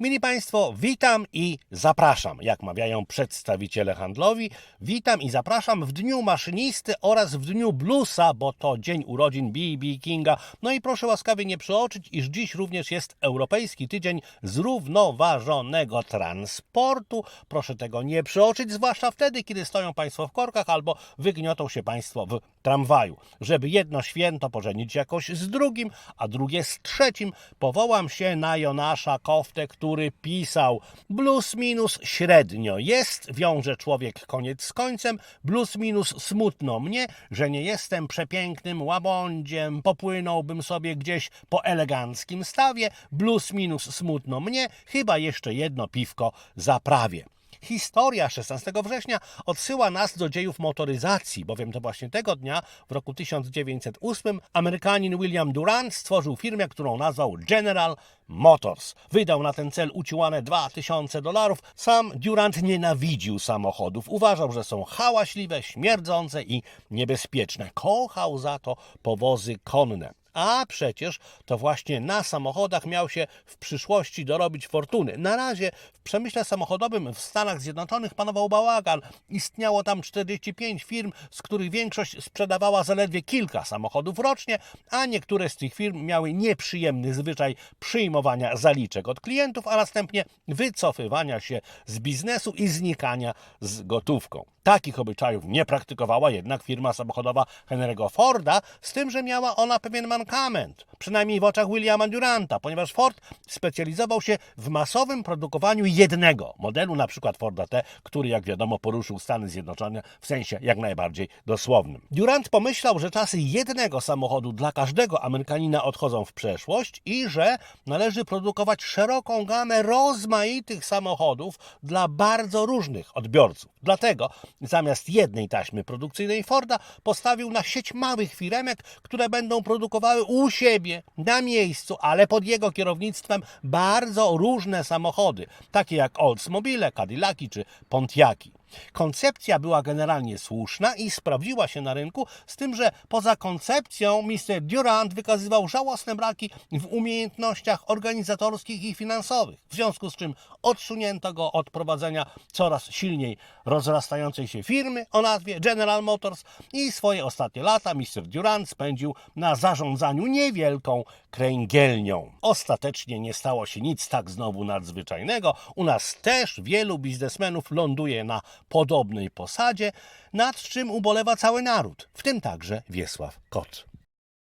Mili Państwo, witam i zapraszam, jak mawiają przedstawiciele handlowi. Witam i zapraszam w dniu maszynisty oraz w dniu bluesa, bo to dzień urodzin B.B. Kinga. No i proszę łaskawie nie przeoczyć, iż dziś również jest Europejski Tydzień Zrównoważonego Transportu. Proszę tego nie przeoczyć, zwłaszcza wtedy, kiedy stoją Państwo w korkach albo wygniotą się Państwo w tramwaju. Żeby jedno święto pożenić jakoś z drugim, a drugie z trzecim, powołam się na Jonasza Koftę, który pisał plus minus średnio jest, wiąże człowiek koniec z końcem, plus minus smutno mnie, że nie jestem przepięknym łabądziem, popłynąłbym sobie gdzieś po eleganckim stawie, plus minus smutno mnie, chyba jeszcze jedno piwko zaprawię. Historia 16 września odsyła nas do dziejów motoryzacji, bowiem to właśnie tego dnia, w roku 1908, Amerykanin William Durant stworzył firmę, którą nazwał General Motors. Wydał na ten cel uciłane 2000 dolarów. Sam Durant nienawidził samochodów. Uważał, że są hałaśliwe, śmierdzące i niebezpieczne. Kochał za to powozy konne. A przecież to właśnie na samochodach miał się w przyszłości dorobić fortuny. Na razie w przemyśle samochodowym w Stanach Zjednoczonych panował bałagan. Istniało tam 45 firm, z których większość sprzedawała zaledwie kilka samochodów rocznie, a niektóre z tych firm miały nieprzyjemny zwyczaj przyjmowania zaliczek od klientów, a następnie wycofywania się z biznesu i znikania z gotówką. Takich obyczajów nie praktykowała jednak firma samochodowa Henry'ego Forda, z tym, że miała ona pewien mankament, przynajmniej w oczach Williama Duranta, ponieważ Ford specjalizował się w masowym produkowaniu jednego modelu, na przykład Forda T, który jak wiadomo poruszył Stany Zjednoczone w sensie jak najbardziej dosłownym. Durant pomyślał, że czasy jednego samochodu dla każdego Amerykanina odchodzą w przeszłość i że należy produkować szeroką gamę rozmaitych samochodów dla bardzo różnych odbiorców. Dlatego zamiast jednej taśmy produkcyjnej Forda postawił na sieć małych firemek, które będą produkowały u siebie, na miejscu, ale pod jego kierownictwem bardzo różne samochody, takie jak Oldsmobile, Cadillaki czy Pontiaki. Koncepcja była generalnie słuszna i sprawdziła się na rynku, z tym, że poza koncepcją Mr. Durant wykazywał żałosne braki w umiejętnościach organizatorskich i finansowych, w związku z czym odsunięto go od prowadzenia coraz silniej rozrastającej się firmy o nazwie General Motors i swoje ostatnie lata Mr. Durant spędził na zarządzaniu niewielką kręgielnią. Ostatecznie nie stało się nic tak znowu nadzwyczajnego. U nas też wielu biznesmenów ląduje na podobnej posadzie, nad czym ubolewa cały naród, w tym także Wiesław Kot.